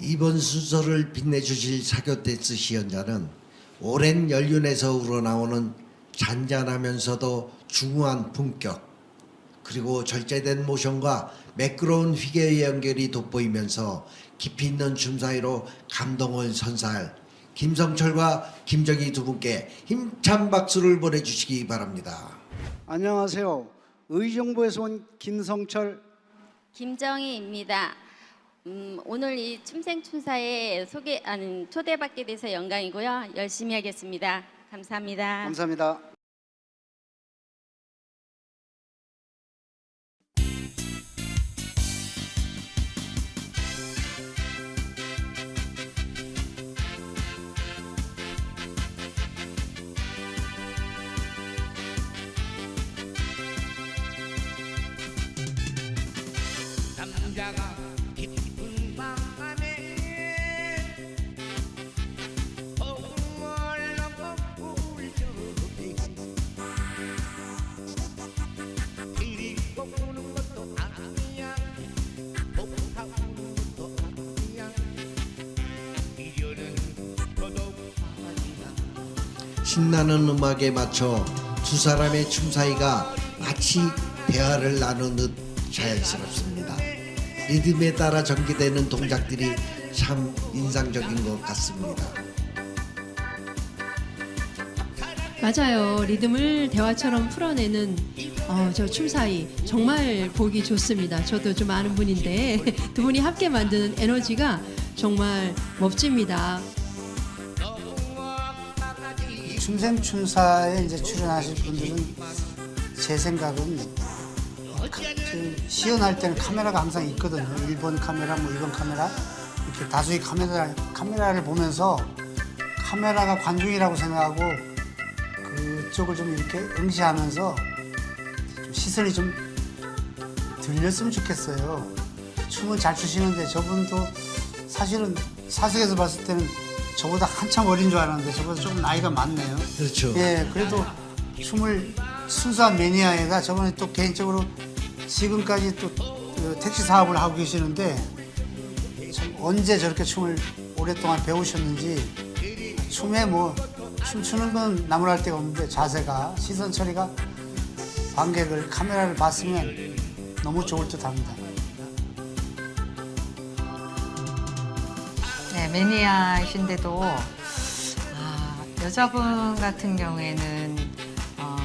이번 순서를 빛내주실 사교댄스 시연자는 오랜 연륜에서 우러나오는 잔잔하면서도 중후한 품격 그리고 절제된 모션과 매끄러운 휘계의 연결이 돋보이면서 깊이 있는 춤 사이로 감동을 선사할 김성철과 김정희 두 분께 힘찬 박수를 보내주시기 바랍니다. 안녕하세요. 의정부에서 온 김성철 김정희입니다. 음, 오늘 이 춤생춤사에 소개 아니, 초대받게 돼서 영광이고요. 열심히 하겠습니다. 감사합니다. 감사합니다. 남자가 신나는 음악에 맞춰 두 사람의 춤 사이가 마치 대화를 나누듯 자연스럽습니다. 리듬에 따라 전개되는 동작들이 참 인상적인 것 같습니다. 맞아요. 리듬을 대화처럼 풀어내는 어, 저 춤사위 정말 보기 좋습니다. 저도 좀 아는 분인데 두 분이 함께 만드는 에너지가 정말 멋집니다. 춤생 춤사에 이제 출연하실 분들은 제 생각은 그 시연할 때는 카메라가 항상 있거든요. 1번 카메라, 뭐 2번 카메라 이렇게 다수의 카메라 카메라를 보면서 카메라가 관중이라고 생각하고 그쪽을 좀 이렇게 응시하면서 좀 시선이 좀 들렸으면 좋겠어요. 춤을 잘 추시는데 저분도 사실은 사석에서 봤을 때는 저보다 한참 어린 줄 알았는데 저보다 조금 나이가 많네요. 그렇죠. 예, 그래도 춤을 순수한 매니아에다 저번에 또 개인적으로 지금까지 또 그 택시 사업을 하고 계시는데 참 언제 저렇게 춤을 오랫동안 배우셨는지 춤에 뭐 춤추는 건 나무랄 데가 없는데 자세가 시선 처리가 관객을 카메라를 봤으면 너무 좋을 듯합니다. 매니아이신데도 아, 여자분 같은 경우에는 어,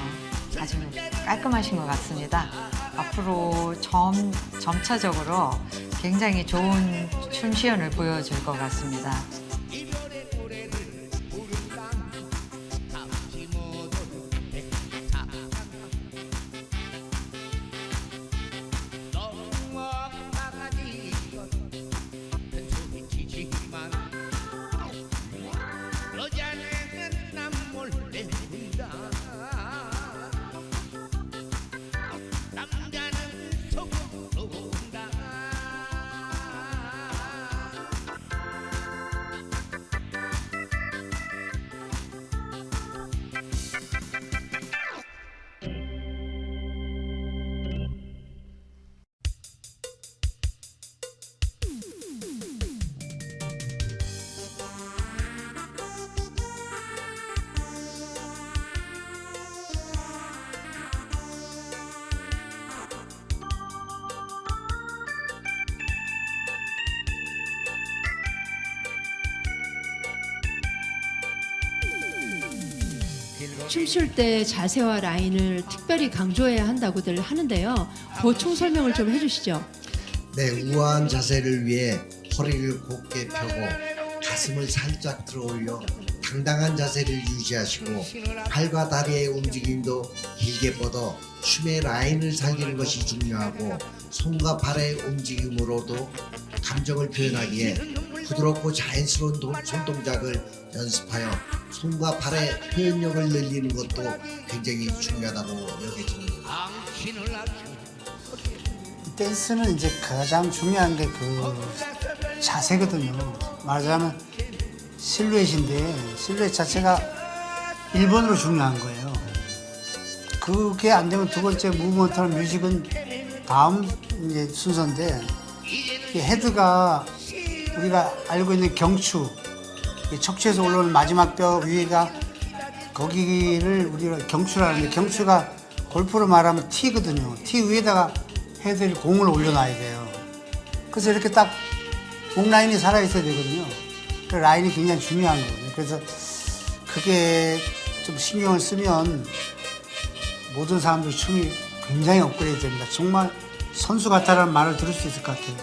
아주 깔끔하신 것 같습니다. 앞으로 점, 점차적으로 굉장히 좋은 춤 시연을 보여줄 것 같습니다. 춤출 때 자세와 라인을 특별히 강조해야 한다고들 하는데요. 보충 설명을 좀 해주시죠. 네, 우아한 자세를 위해 허리를 곧게 펴고 가슴을 살짝 들어올려 당당한 자세를 유지하시고 팔과 다리의 움직임도 길게 뻗어 춤의 라인을 살리는 것이 중요하고 손과 발의 움직임으로도 감정을 표현하기에 부드럽고 자연스러운 동- 손동작을 연습하여 손과 발의 표현력을 늘리는 것도 굉장히 중요하다고 여겨집니다. 댄스는 이제 가장 중요한 게 그 자세거든요. 말하자면 실루엣인데 실루엣 자체가 1번으로 중요한 거예요. 그게 안 되면 두 번째 무브먼트나 뮤직은 다음 이제 순서인데 이 헤드가 우리가 알고 있는 경추 이 척추에서 올라오는 마지막 뼈 위에가 거기를 우리가 경추라는데 경추가 골프로 말하면 티거든요. 티 위에다가 될 공을 올려놔야 돼요. 그래서 이렇게 딱 목 라인이 살아 있어야 되거든요. 그 라인이 굉장히 중요한 거거든요. 그래서 그게 좀 신경을 쓰면 모든 사람들이 춤이 굉장히 업그레이드 됩니다. 정말 선수 같다라는 말을 들을 수 있을 것 같아요.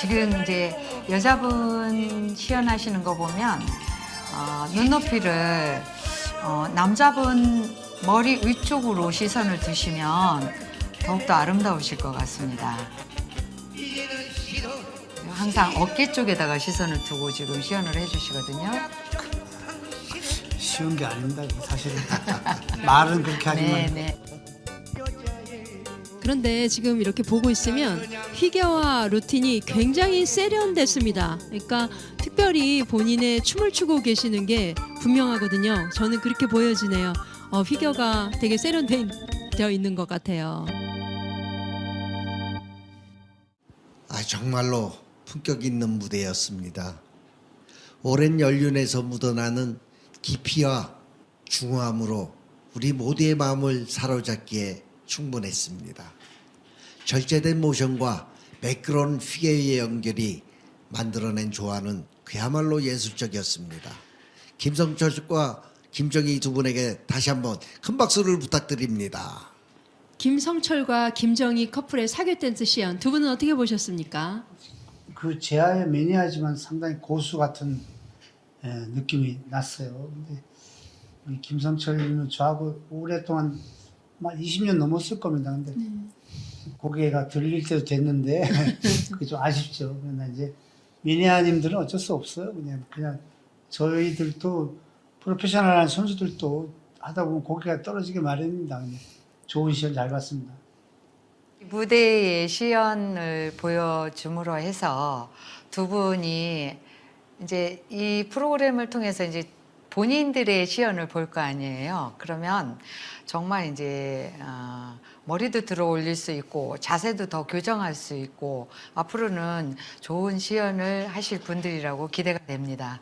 지금 이제 여자분 시연하시는 거 보면 어, 눈높이를 어, 남자분 머리 위쪽으로 시선을 두시면 더욱더 아름다우실 것 같습니다. 항상 어깨 쪽에다가 시선을 두고 지금 시연을 해주시거든요. 쉬운 게 아닙니다. 사실은 말은 그렇게 하지만 네, 네. 그런데 지금 이렇게 보고 있으면 휘겨와 루틴이 굉장히 세련됐습니다. 그러니까 특별히 본인의 춤을 추고 계시는 게 분명하거든요. 저는 그렇게 보여지네요. 어, 휘겨가 되게 세련되어 있는 것 같아요. 아 정말로 품격 있는 무대였습니다. 오랜 연륜에서 묻어나는 깊이와 중후함으로 우리 모두의 마음을 사로잡기에 충분했습니다. 절제된 모션과 매끄러운 휘게의 연결이 만들어낸 조화는 그야말로 예술적이었습니다. 김성철과 김정희 두 분에게 다시 한번 큰 박수를 부탁드립니다. 김성철과 김정희 커플의 사교 댄스 시연 두 분은 어떻게 보셨습니까? 그 제아의 매니아지만 상당히 고수 같은 예, 느낌이 났어요. 근데 우리 김성철님은 저하고 오랫동안 막 20년 넘었을 겁니다. 근데 고개가 들릴 때도 됐는데 그게 좀 아쉽죠. 그러나 이제 매니아님들은 어쩔 수 없어요. 그냥 그냥 저희들도 프로페셔널한 선수들도 하다 보면 고개가 떨어지게 마련입니다. 그냥 좋은 시연 잘 봤습니다. 무대의 시연을 보여줌으로 해서 두 분이 이제 이 프로그램을 통해서 이제 본인들의 시연을 볼 거 아니에요. 그러면 정말 이제 어, 머리도 들어 올릴 수 있고 자세도 더 교정할 수 있고 앞으로는 좋은 시연을 하실 분들이라고 기대가 됩니다.